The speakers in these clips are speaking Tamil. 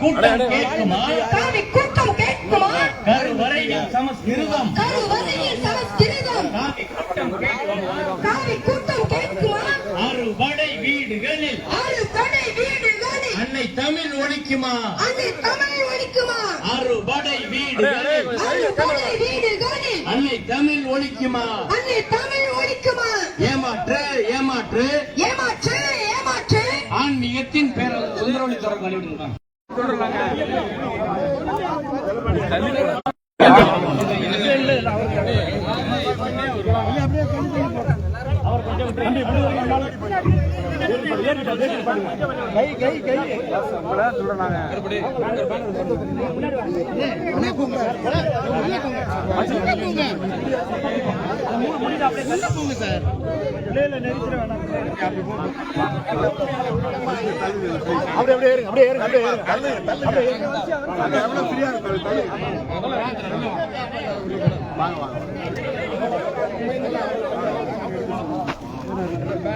கூட்டம் கேட்குமா? காவி கூட்டம் கேட்குமா? கருவறையில் சமஸ்கிருதம். கருவறையில் சமஸ்கிருதம். காவி கூட்டம் கேட்குமா? காவி கூட்டம் கேட்குமா? அறுபடை வீடுகளில். வீடுகளில். அன்னை தமிழ் ஒழிக்குமா? அன்னை தமிழ் ஒழிக்குமா? அறுபடை வீடுகளில். ஆறு படை வீடுகளில். அன்னை தமிழ் ஒழிக்குமா? அன்னை தமிழ் ஒழிக்குமா? ஏமாற்று ஏமாற்று. ஏமாற்று ஏமாற்று. ஆன்மீகத்தின் பேரல் சுந்தரவழி தொடர்பு இல்ல இல்ல இல்ல அவர் அப்படியே அணிவிடுங்க யாதும்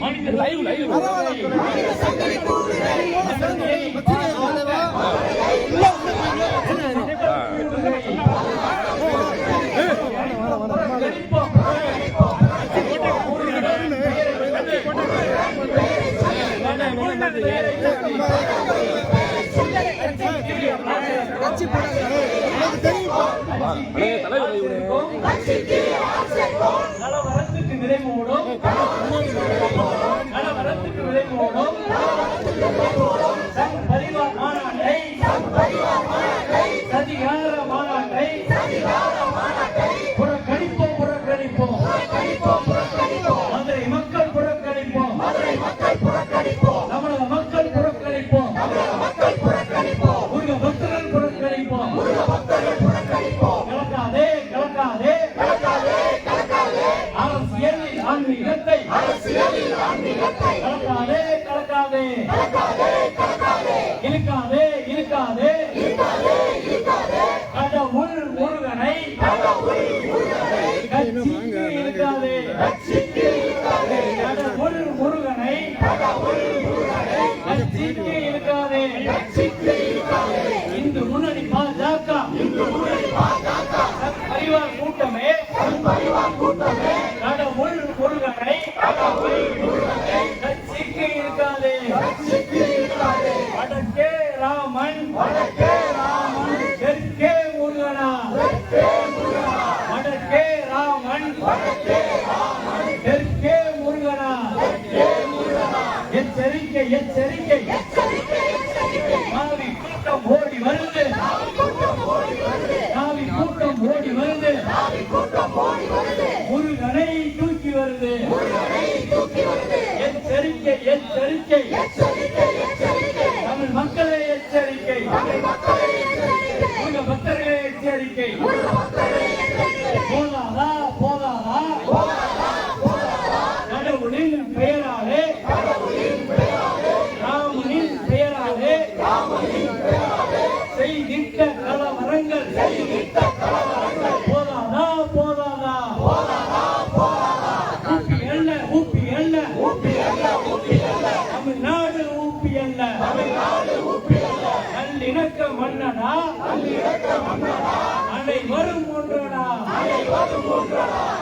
மனித லைவ் லைவ் நலவரத்துக்கு விதை மூடும் demoró. ¡Vamos!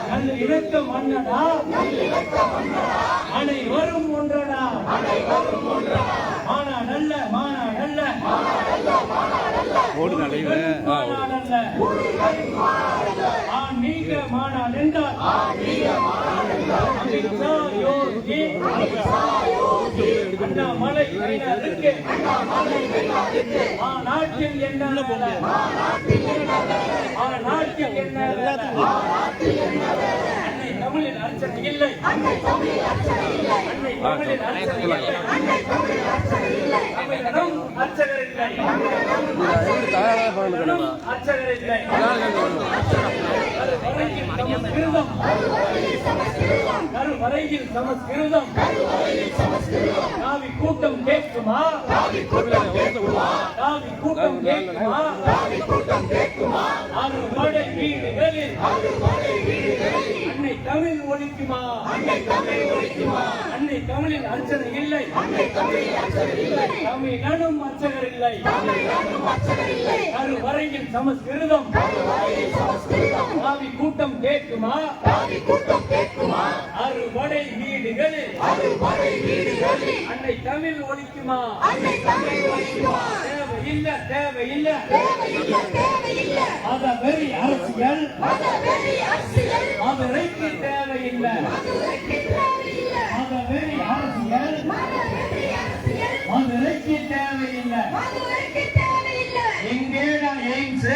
நல்லிணக்க மன்னனா அனைவரும் ஒன்றடா. மானா நல்ல மானா நல்ல. மாநாடல்ல ஆன்மீக மாநாடென்றால் அமித்ஷா யோகி. அண்ணாமலை மாநாட்டில் என்ன? மாநாட்டில் என்ன? வேலை? அன்னை தமிழில் அர்ச்சனை இல்லை. அன்னை தமிழில் அர்ச்சனை இல்லை. தமிழனும் அர்ச்சகர் இல்லை. தமிழனும் அர்ச்சகர் இல்லை. கருவறையில் சமஸ்கிருதம் கருவறையில் சமஸ்கிருதம் காவி கூட்டம் கேட்குமா? காவி கூட்டம் கேட்குமா? ஆறு மடை வீடுகளில். அன்னை தமிழ் ஒழிக்குமா? அன்னை தமிழ் ஒழிக்குமா? அன்னை தமிழில் அர்ச்சனை இல்லை. அன்னை தமிழில் அர்ச்சனை இல்லை. தமிழனும் அர்ச்சகர் இல்லை. கருவறையில் சமஸ்கிருதம். காவி கூட்டம் கேட்குமா? காவி கூட்டம் கேட்குமா? அறுபடை வீடுகளில். அறுபடை வீடுகளில். அன்னை தமிழ் ஒழிக்குமா? அன்னை தமிழ் ஒழிக்குமா? தேவையில்லை தேவையில்லை. மத வெறி அரசியல். மதுரைக்கு தேவையில்லை. மத வெறி அரசியல் மதுரைக்கு தேவையில்லை. எங்கேடா எய்ம்ஸ்?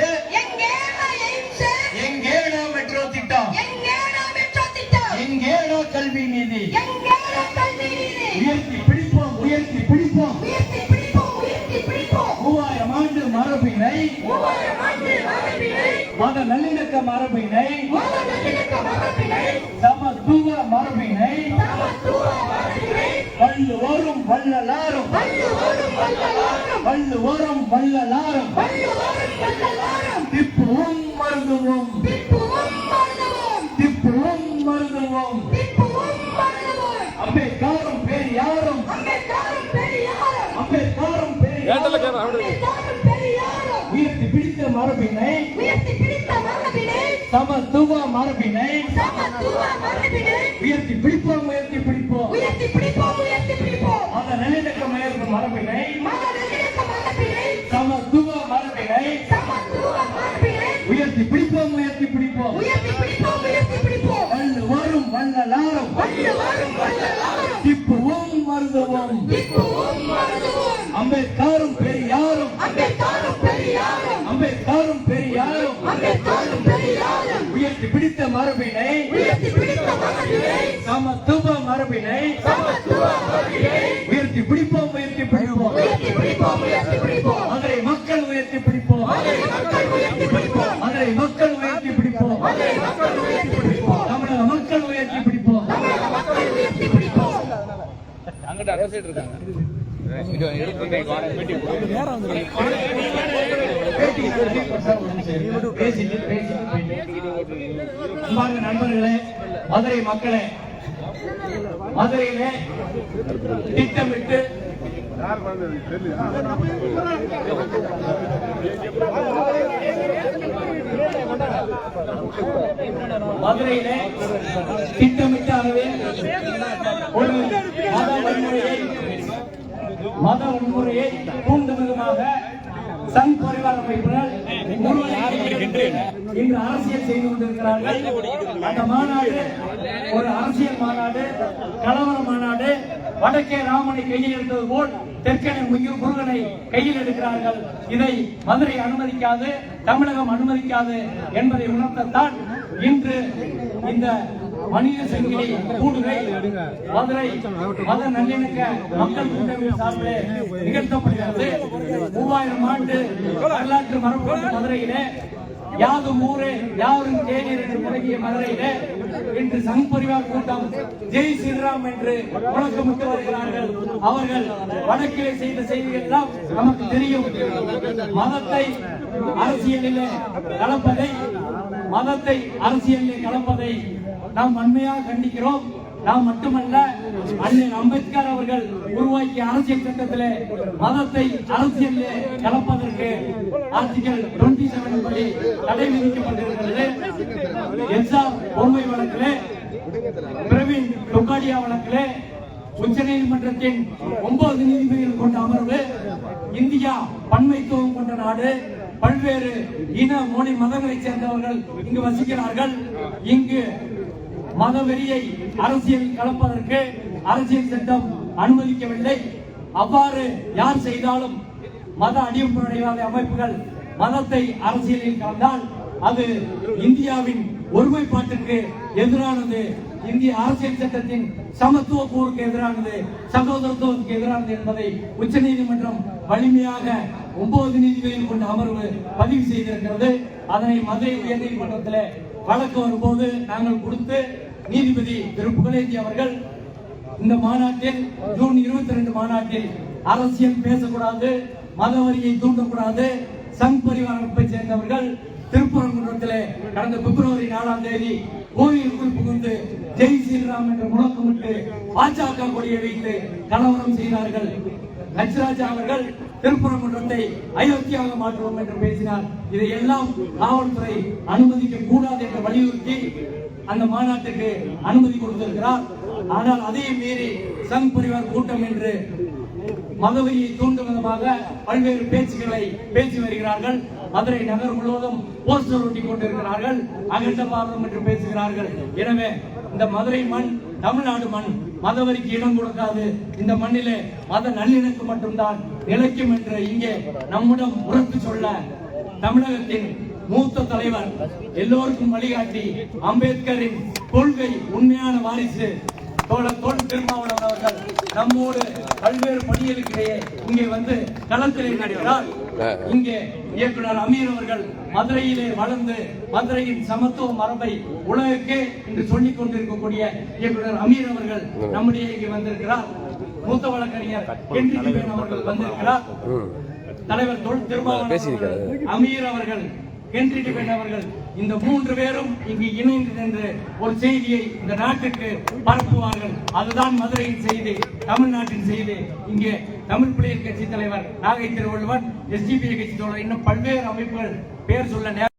எங்கேடா மெட்ரோ திட்டம்? எங்கேடா கல்வி நீதி? உயர்த்தி பிடிப்போம் உயர்த்தி பிடிப்போம். மூவாயிரம் ஆண்டு மரபினை. மத நல்லிணக்க மரபினை. சமத்துவ மரபினை வள்ளுவோரும் வள்ளலாரும் வள்ளுவோரும் வள்ளலாரும் திப்புவும் மருந்துவோம் திப்புவும் மருந்துவோம் அம்பேத்கரும் பெரியாரும் அம்பேத்கரும் பெரியாரும். உயர்த்தி பிடித்த மரபினை சமத்துவ மரபினை உயர்த்தி பிடிப்போம் உயர்த்தி பிடிப்போம். உயர்த்தி பிடிப்போம் உயர்த்தி பிடிப்போம். மத நல்லிணக்க மயக்கும் மரபினை சமத்துவ மரபினை உயர்த்தி பிடிப்போம் உயர்த்தி பிடிப்போம். உயர்த்தி பிடிப்போம் உயர்த்தி பிடிப்போம். வள்ளுவரும் வள்ளலாரும். வள்ளுவரும் வள்ளலாரும். திப்புவும் மருந்துவோம். திப்புவும் மருதுவும் அம்பேத்கரும் உயர்த்தி பிடித்த மரபினை. உயர்த்தி பிடித்த மரபினை. சமத்துவ மரபினை. உயர்த்தி பிடிப்போம் உயர்த்தி பிடிப்போம். மதுரை மக்கள் உயர்த்தி பிடிப்போம். மக்கள் உயர்த்தி பிடிப்போம். மதுரை மக்கள் உயர்த்தி பிடிப்போம். மக்கள் உயர்த்தி பிடிப்போம். தமிழக மக்கள் உயர்த்தி பிடிப்போம். மக்கள் உயர்த்தி பிடிப்போம். நண்பர்களே மதுரை மக்களே மதுரையில திட்டமிட்டு மதுரையில திட்டமிட்ட அளவில் ஒரு மத வன்முறையை மத வன்முறையை தூண்டும் விதமாக சங் பரிவார அமைப்பினர் இன்று அரசியல் செய்து கொண்டிருக்கிறார்கள். அந்த மாநாடு ஒரு அரசியல் மாநாடு கலவர மாநாடு. வடக்கே ராமனை கையில் எடுத்தது போல் தெற்கனை முருகனை கையில் எடுக்கிறார்கள். இதை மதுரை அனுமதிக்காது தமிழகம் அனுமதிக்காது என்பதை உணர்த்தத்தான் இன்று இந்த மனித சங்கிலி கூடுகை மதுரை மத நல்லிணக்க மக்கள் கூட்டமைப்பு சார்பில் நிகழ்த்தப்படுகிறது. மூவாயிரம் ஆண்டு வரலாற்று மரபு மதுரையிலே யாது ஊரே யாரும் தேநீர் என்று முழங்கிய மதுரையிலே இன்று சங் பரிவார் கூட்டம் ஜெய் ஸ்ரீராம் என்று முழக்கமிட்டு வருகிறார்கள் அவர்கள் வடக்கிலே செய்த செய்திகள் எல்லாம் நமக்கு தெரியும். மதத்தை அரசியலிலே கலப்பதை மதத்தை அரசியலிலே கலப்பதை நாம் வன்மையாக கண்டிக்கிறோம். நாம் மட்டுமல்ல அண்ணன் அம்பேத்கர் அவர்கள் உருவாக்கிய அரசியல் சட்டத்திலே மதத்தை அரசியல் கலப்பதற்கு ஆர்டிகல் டுவெண்ட்டி செவன் படி தடை விதிக்கப்பட்டிருக்கிறது. எஸ்ஆர் பொம்மை வழக்கிலே பிரவீன் டொக்காடியா வழக்கிலே உச்ச நீதிமன்றத்தின் ஒன்பது நீதிபதிகள் கொண்ட அமர்வு இந்தியா பன்மைத்துவம் கொண்ட நாடு பல்வேறு இன மொழி மதங்களைச் சேர்ந்தவர்கள் இங்கு வசிக்கிறார்கள். இங்கு மதவெறியை அரசியல் கலப்பதற்கு அரசியல் சட்டம் அனுமதிக்கவில்லை. அவ்வாறு யார் செய்தாலும் மத அடிப்படைவாத அமைப்புகள் மதத்தை அரசியலில் கலந்தால் அது இந்தியாவின் ஒருமைப்பாட்டிற்கு எதிரானது. இந்திய அரசியல் சட்டத்தின் சமத்துவ போருக்கு எதிரானது சகோதரத்துவத்துக்கு எதிரானது என்பதை உச்சநீதிமன்றம் வலிமையாக ஒன்பது நீதிபதிகள் கொண்ட அமர்வு பதிவு செய்திருக்கிறது. அதனை மதுரை உயர்நீதிமன்றத்தில் வழக்கு வரும்போது நாங்கள் கொடுத்து நீதிபதி திரு புகழேந்தி அவர்கள் இந்த மாநாட்டில் ஜூன் இருபத்தி ரெண்டு மாநாட்டில் அரசியல் பேசக்கூடாது மதவரியை தூண்டக்கூடாது சங் பரிவார அமைப்பை சேர்ந்தவர்கள் திருப்பரங்குன்றத்திலே கடந்த பிப்ரவரி நாலாம் தேதி கோயிலுக்குள் புகுந்து ஜெய் ஸ்ரீராம் என்ற முழக்கமிட்டு பாஜக கொடியை வைத்து கலவரம் செய்தார்கள். லட்சராஜா அவர்கள் திருப்பரங்குன்றத்தை அயோத்தியாக மாற்றுவோம் என்று பேசினார். இதையெல்லாம் காவல்துறை அனுமதிக்க கூடாது என்று வலியுறுத்தி அந்த மாநாட்டுக்கு அனுமதி கொடுத்திருக்கிறார். ஆனால் அதையும் மீறி சங் பரிவார் கூட்டம் என்று மதவையை தூண்டும் விதமாக பல்வேறு பேச்சுகளை பேசி வருகிறார்கள். மதுரை நகர் முழுவதும் போஸ்டர் ஒட்டி கொண்டிருக்கிறார்கள். அகண்ட பாரதம் என்று பேசுகிறார்கள். எனவே இந்த மதுரை மண் தமிழ்நாடு மண் மதவரிக்கு இடம் கொடுக்காது. இந்த மண்ணிலே மத நல்லிணக்கம் மட்டும்தான் நிலைக்கும் என்று இங்கே நம்மிடம் உரத்து சொல்ல தமிழகத்தின் மூத்த தலைவர் எல்லோருக்கும் வழிகாட்டி அம்பேத்கரின் கொள்கை உண்மையான வாரிசு தோழர் தோல் திருமாவளவன் அவர்கள் நம்மோடு பல்வேறு பணிகளுக்கிடையே இங்கே வந்து களத்திலே நடிக்கிறார் இங்கே இயக்குனர் அமீர் அவர்கள் மதுரையிலே வளர்ந்து மதுரையின் சமத்துவ மரபை உலகுக்கே இன்று சொல்லிக் கொண்டிருக்கக்கூடிய இயக்குனர் அமீர் அவர்கள் நம்முடைய இங்கே வந்திருக்கிறார். மூத்த வழக்கறிஞர் அவர்கள் வந்திருக்கிறார். தலைவர் தொல் திருமாவளவன் அமீர் அவர்கள் ஹென்றி டிபன் அவர்கள். இந்த மூன்று பேரும் இங்கு இணைந்து நின்று ஒரு செய்தியை இந்த நாட்டுக்கு பரப்புவார்கள். அதுதான் மதுரையின் செய்தி தமிழ்நாட்டின் செய்தி. இங்கே தமிழ் புலிகள் கட்சி தலைவர் நாகை திருவள்ளுவர் எஸ்டிபி கட்சி தலைவர் இன்னும் பல்வேறு அமைப்புகள் பேர் சொல்ல நேரம்